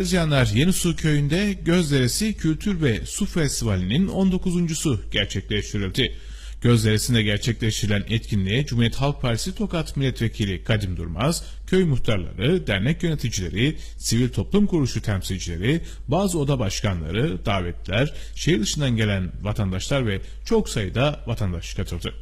İzleyenler, Yenisu Köyü'nde Gözderesi Kültür ve Su Festivali'nin 19.sü gerçekleştirildi. Gözderesi'nde gerçekleştirilen etkinliğe Cumhuriyet Halk Partisi Tokat Milletvekili Kadim Durmaz, köy muhtarları, dernek yöneticileri, sivil toplum kuruluşu temsilcileri, bazı oda başkanları, davetliler, şehir dışından gelen vatandaşlar ve çok sayıda vatandaş katıldı.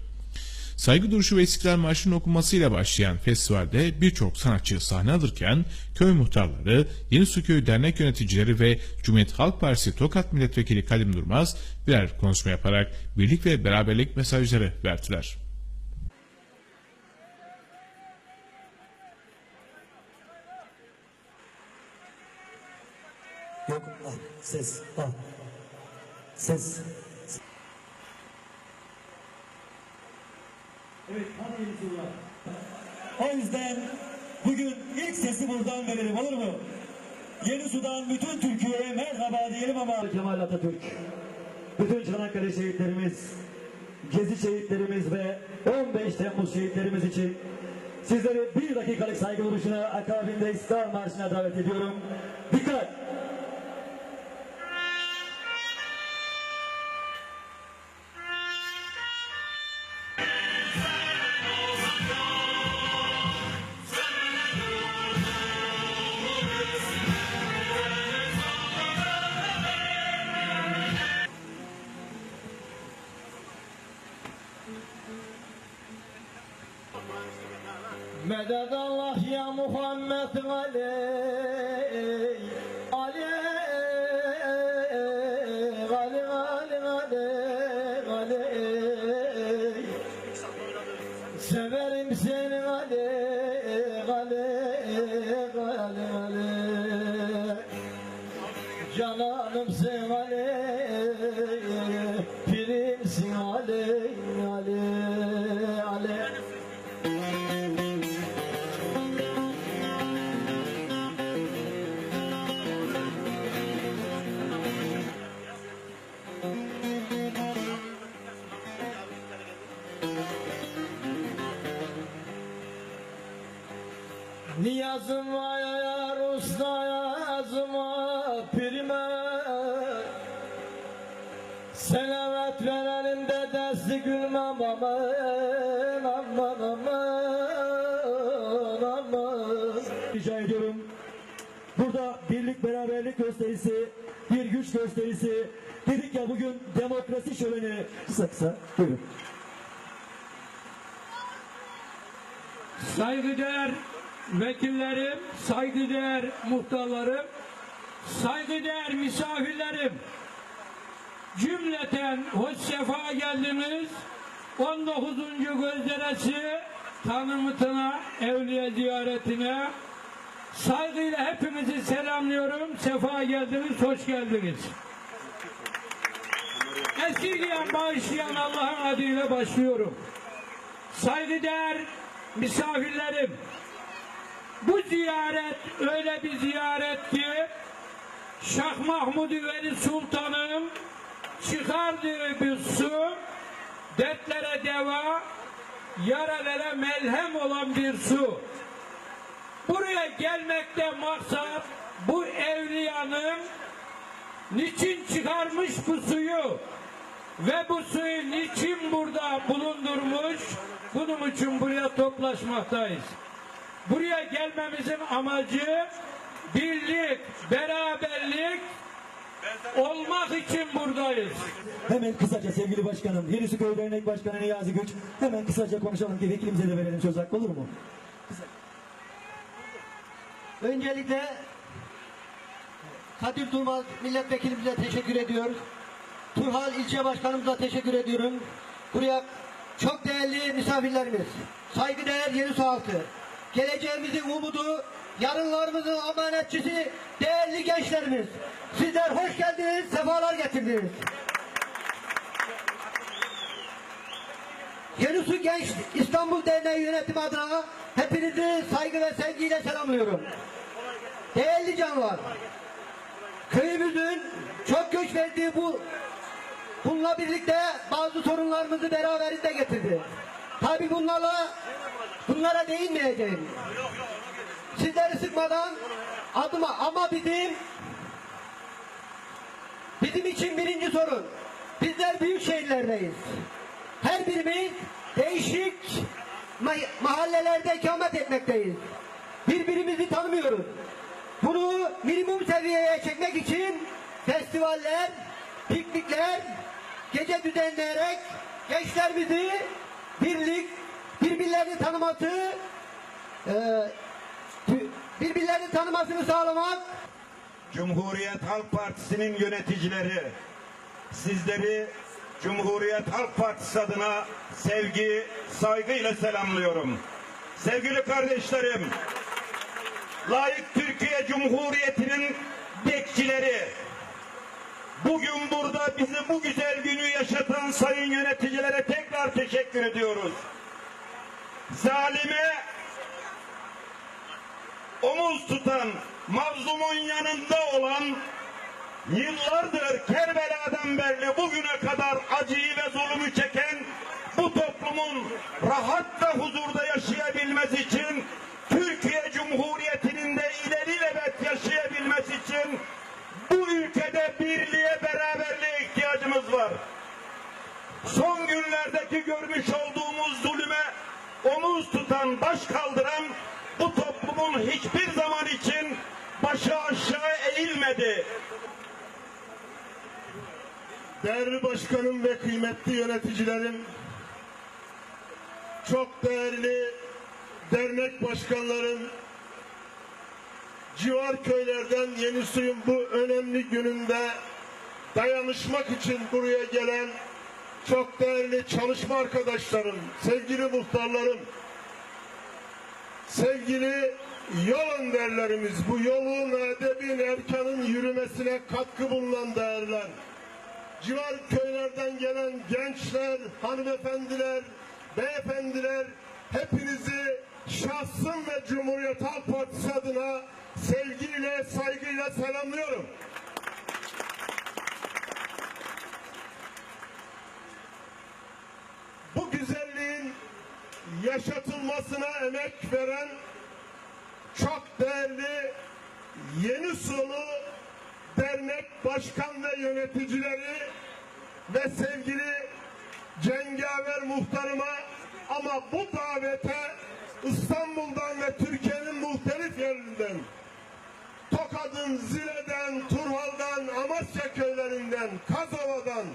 Saygı duruşu ve İstiklal Marşı'nın okunmasıyla başlayan festivalde birçok sanatçı sahne alırken köy muhtarları, Yenisu Köyü dernek yöneticileri ve Cumhuriyet Halk Partisi Tokat Milletvekili Kadim Durmaz birer konuşma yaparak birlik ve beraberlik mesajları verdiler. Yok ses ah. Ses. Evet hadi sorular. O yüzden bugün ilk sesi buradan verelim olur mu? Yeni Sudan bütün Türkiye'ye merhaba diyelim ama Kemal Atatürk. Bütün Çanakkale şehitlerimiz, Gezi şehitlerimiz ve 15 Temmuz şehitlerimiz için sizleri bir dakikalık saygı duruşuna akabinde İstiklal Marşı'na davet ediyorum. Dikkat! Severim seni Niyazım var ya usta yazıma pirime Selamet verenin de desti gülmem aman aman aman aman rica ediyorum. Burada birlik beraberlik gösterisi, bir güç gösterisi. Dedik ya bugün demokrasi şöleni. Kısa buyurun. Saygıdeğer vekillerim, saygıdeğer muhtarlarım, saygıdeğer misafirlerim, cümleten hoş sefa geldiniz. 19. Gözderesi tanımıtına, evliye ziyaretine saygıyla hepinizi selamlıyorum. Sefa geldiniz, hoş geldiniz. Esirgeyen, bağışlayan Allah'ın adıyla başlıyorum. Saygıdeğer misafirlerim, bu ziyaret öyle bir ziyaret ki Şah Mahmud Veli Sultan'ın çıkardığı bir su, dertlere deva, yaralara melhem olan bir su. Buraya gelmekte maksat bu evliyanın niçin çıkarmış bu suyu ve bu suyu niçin burada bulundurmuş bunun için buraya toplaşmaktayız. Buraya gelmemizin amacı birlik, beraberlik olmak için buradayız. Hemen kısaca sevgili başkanım, Yenisi Köy Dernek Başkanı Niyazi Güç. Hemen kısaca konuşalım ki vekilimize de verelim söz hakkı olur mu? Öncelikle Kadir Durmaz milletvekilimize teşekkür ediyor. Turhal ilçe başkanımıza teşekkür ediyorum. Buraya çok değerli misafirlerimiz, saygıdeğer yeni halkı, geleceğimizin umudu, yarınlarımızın amanetçisi, değerli gençlerimiz. Sizler hoş geldiniz, sefalar getirdiniz. Yenisu Genç İstanbul Derneği yönetimi adına hepinizi saygı ve sevgiyle selamlıyorum. Değerli canlar, köyümüzün çok göç verdiği bu bununla birlikte bazı sorunlarımızı beraberinde getirdi. Tabi bunlarla bunlara değinmeyeceğim. Sizleri sıkmadan adıma ama bizim bizim için birinci sorun. Bizler büyük şehirlerdeyiz. Her birimiz değişik ma- mahallelerde ikamet etmekteyiz. Birbirimizi tanımıyoruz. Bunu minimum seviyeye çekmek için festivaller, piknikler, gece düzenleyerek gençlerimizi birlik, birbirlerini tanıması, e, birbirlerini tanımasını sağlamak Cumhuriyet Halk Partisi'nin yöneticileri, sizleri Cumhuriyet Halk Partisi adına sevgi, saygıyla selamlıyorum. Sevgili kardeşlerim, layık Türkiye Cumhuriyeti'nin bekçileri, bugün burada bizi bu güzel günü yaşatan sayın yöneticilere tekrar teşekkür ediyoruz. Zalime omuz tutan, mazlumun yanında olan, yıllardır Kerbela'dan beri bugüne kadar acıyı ve zulmü çeken bu toplumun rahat ve huzurda yaşayabilmesi için Türkiye Cumhuriyeti'nin de ilelebet yaşayabilmesi için bu ülkede birliğe var. Son günlerdeki görmüş olduğumuz zulüme omuz tutan, baş kaldıran bu toplumun hiçbir zaman için başı aşağı eğilmedi. Değerli başkanım ve kıymetli yöneticilerim, çok değerli dernek başkanlarım, civar köylerden Yeni Suyun bu önemli gününde dayanışmak için buraya gelen çok değerli çalışma arkadaşlarım, sevgili muhtarlarım, sevgili yol önderlerimiz, bu yolun edebin erkanın yürümesine katkı bulunan değerler, civar köylerden gelen gençler, hanımefendiler, beyefendiler hepinizi şahsım ve Cumhuriyet Halk Partisi adına sevgiyle, saygıyla selamlıyorum. Bu güzelliğin yaşatılmasına emek veren çok değerli Yeni Sulu dernek başkan ve yöneticileri ve sevgili cengaver muhtarıma ama bu davete İstanbul'dan ve Türkiye'nin muhtelif yerlerinden Tokat'ın Zile'den, Turhal'dan, Amasya köylerinden, Kazova'dan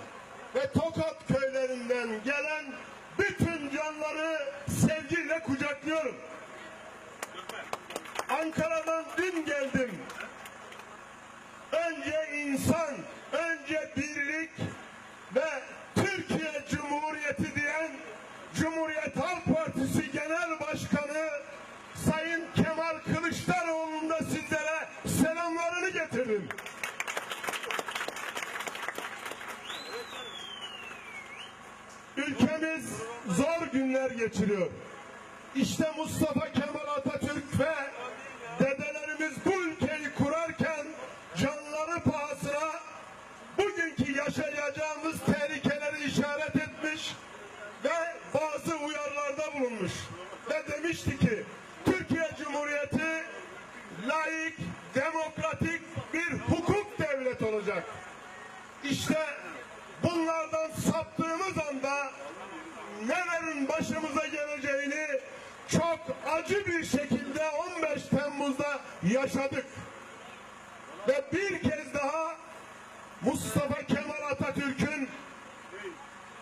ve Tokat köylerinden gelen bütün canları sevgiyle kucaklıyorum. Ankara'dan dün geldim. Önce insan, önce birlik ve Türkiye Cumhuriyeti diyen Cumhuriyet Halk Partisi Genel Başkanı Sayın Kemal Kılıçdaroğlu'nun da sizlere selamlarını getirdim. Ülkemiz zor günler geçiriyor. İşte Mustafa Kemal Atatürk ve dedelerimiz bu ülkeyi kurarken canları pahasına bugünkü yaşayacağımız tehlikeleri işaret etmiş ve bazı uyarılarda bulunmuş. Ve demişti ki Türkiye Cumhuriyeti layık, demokratik bir hukuk devlet olacak. İşte bunlardan saptığımız anda başımıza geleceğini çok acı bir şekilde 15 Temmuz'da yaşadık. Ve bir kez daha Mustafa Kemal Atatürk'ün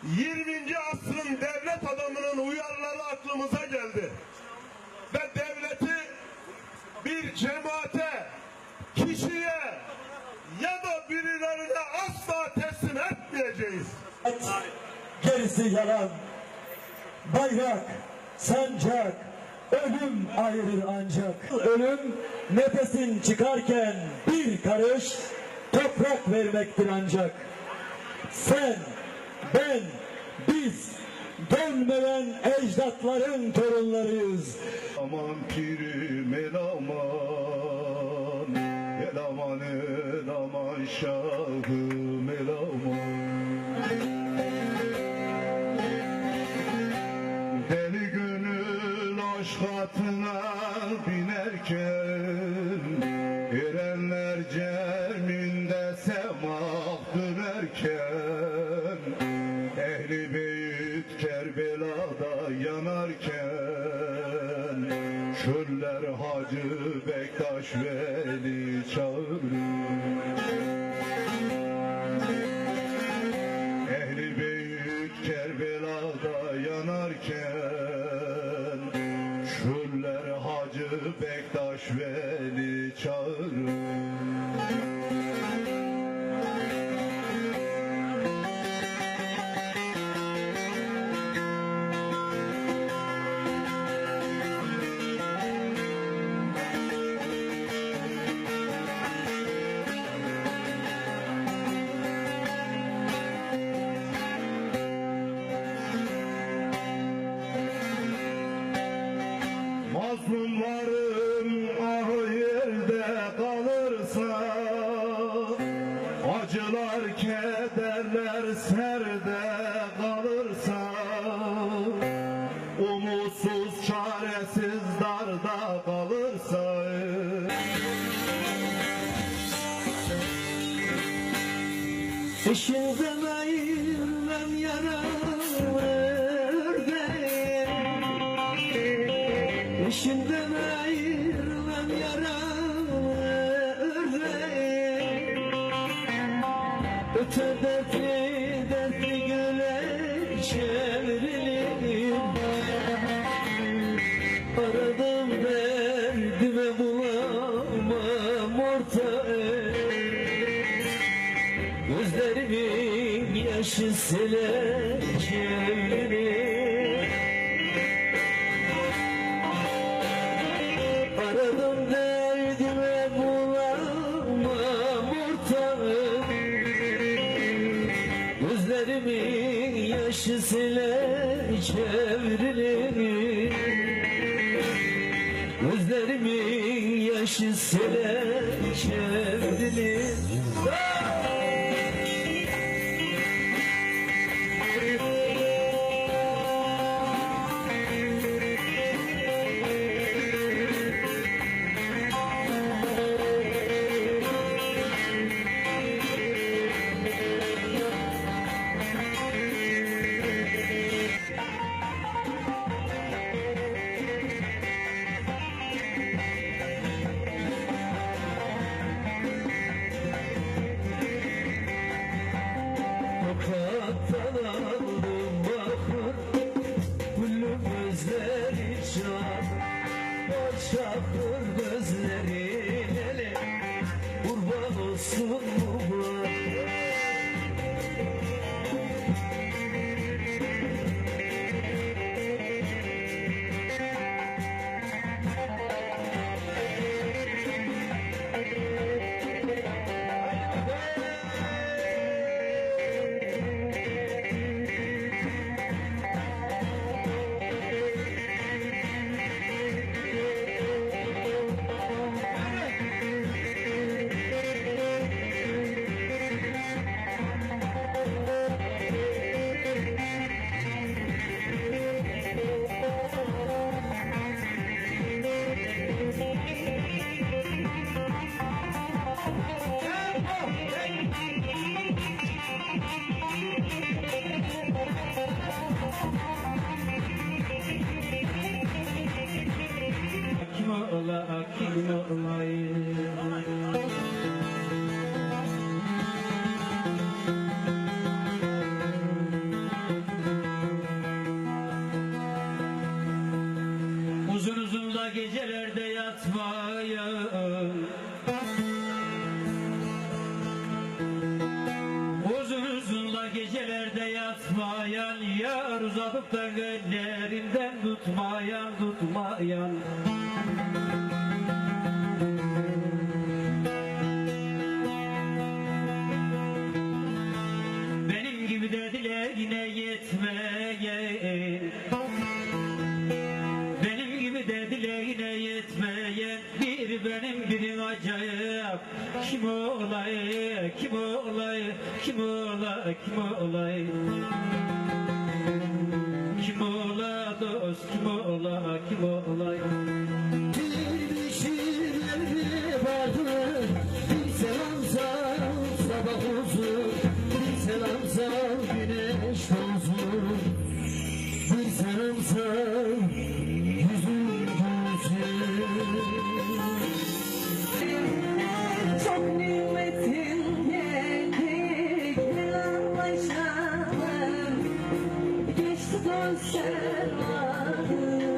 20. asrın devlet adamının uyarıları aklımıza geldi. Ve devleti bir cemaate, kişiye ya da birilerine asla teslim etmeyeceğiz. gerisi yalan. Bayrak, sancak, ölüm ayırır ancak. Ölüm nefesin çıkarken bir karış toprak vermektir ancak. Sen, ben, biz dönmeyen ecdatların torunlarıyız. Aman pirim el aman El aman aman şahım binerken Erenler ceminde semah dönerken Ehli beyt Kerbela'da yanarken Şöller Hacı Bektaş Veli Fishing Gözlerimin yaşı so Uzun uzun da gecelerde yatmaya. Uzun uzun da gecelerde yatmayan Yar uzakıp da ellerinden tutmayan tutmayan kim olay, kim olay, kim olay? Kim ola dost, kim ola, kim olay Sen sen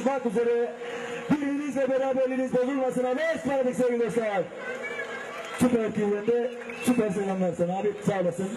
buluşmak üzere birbirinizle beraberliğiniz bozulmasına ne ısmarladık sevgili dostlar. Süper kıymetli, süper selamlar sana abi. Sağ olasın.